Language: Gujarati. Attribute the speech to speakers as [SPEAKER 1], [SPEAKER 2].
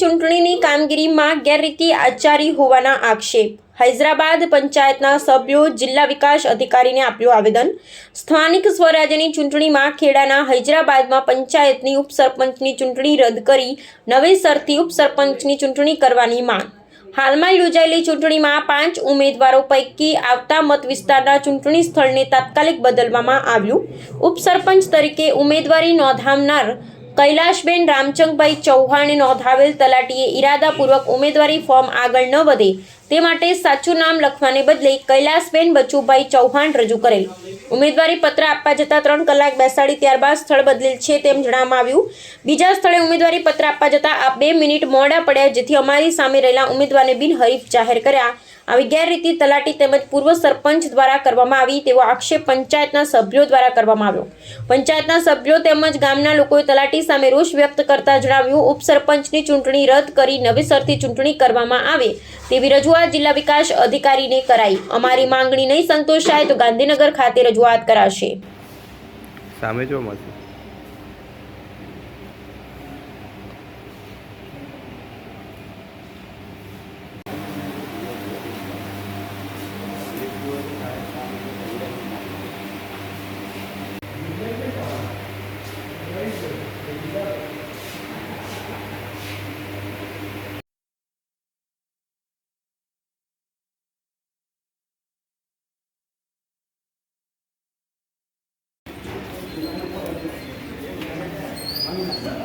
[SPEAKER 1] ચૂંટણીની કામગીરીમાં ગેરરીતિ આચારી હોવાના આક્ષેપ. હૈદરાબાદ પંચાયતના સભ્યો જિલ્લા વિકાસ અધિકારીને આપ્યું આવેદન. સ્થાનિક સ્વરાજ્યની ચૂંટણીમાં ખેડાના હૈદરાબાદમાં પંચાયતની ઉપસરપંચની ચૂંટણી રદ કરી નવેસરથી ઉપસરપંચની ચૂંટણી કરવાની માંગ. હાલમાં યોજાયેલી ચૂંટણીમાં પાંચ ઉમેદવારો પૈકી આવતા મત વિસ્તારના ચૂંટણી સ્થળને તાત્કાલિક બદલવામાં આવ્યું. ઉપસરપંચ તરીકે ઉમેદવારી નોંધાવનાર કૈલાશબેન રામચંદભાઈ ચૌહાણે નોંધાવેલ તલાટીએ ઈરાદાપૂર્વક ઉમેદવારી ફોર્મ આગળ ન વધે તે માટે સાચું નામ લખવાને બદલે કૈલાસબેન બચુભાઈ ચૌહાણ રજૂ કરેલ. ઉમેદવારી પત્ર આપવા જતાં ત્રણ કલાક બેસાડી ત્યારબાદ સ્થળ બદલેલ છે તેમ જણાવવામાં આવ્યું. બીજા સ્થળે ઉમેદવારી પત્ર આપવા જતાં આ બે મિનિટ મોડા પડ્યા, જેથી અમારી સામે રહેલા ઉમેદવારને બિનહરીફ જાહેર કર્યા. આવી ગેરરીતિ તલાટી તેમજ પૂર્વ સરપંચ દ્વારા કરવામાં આવી તેવો આક્ષેપ પંચાયતના સભ્યો દ્વારા કરવામાં આવ્યો. પંચાયતના સભ્યો તેમજ ગામના લોકોએ તલાટી સામે રોષ વ્યક્ત કરતા જણાવ્યું, ઉપસરપંચની ચૂંટણી રદ કરી નવેસરથી ચૂંટણી કરવામાં આવે તેવી રજૂઆત જિલ્લા વિકાસ અધિકારીને કરાઈ. અમારી માંગણી નહીં સંતોષાય તો ગાંધીનગર ખાતે રજૂઆત કરાશે.
[SPEAKER 2] સામે જો મળશે. Thank you.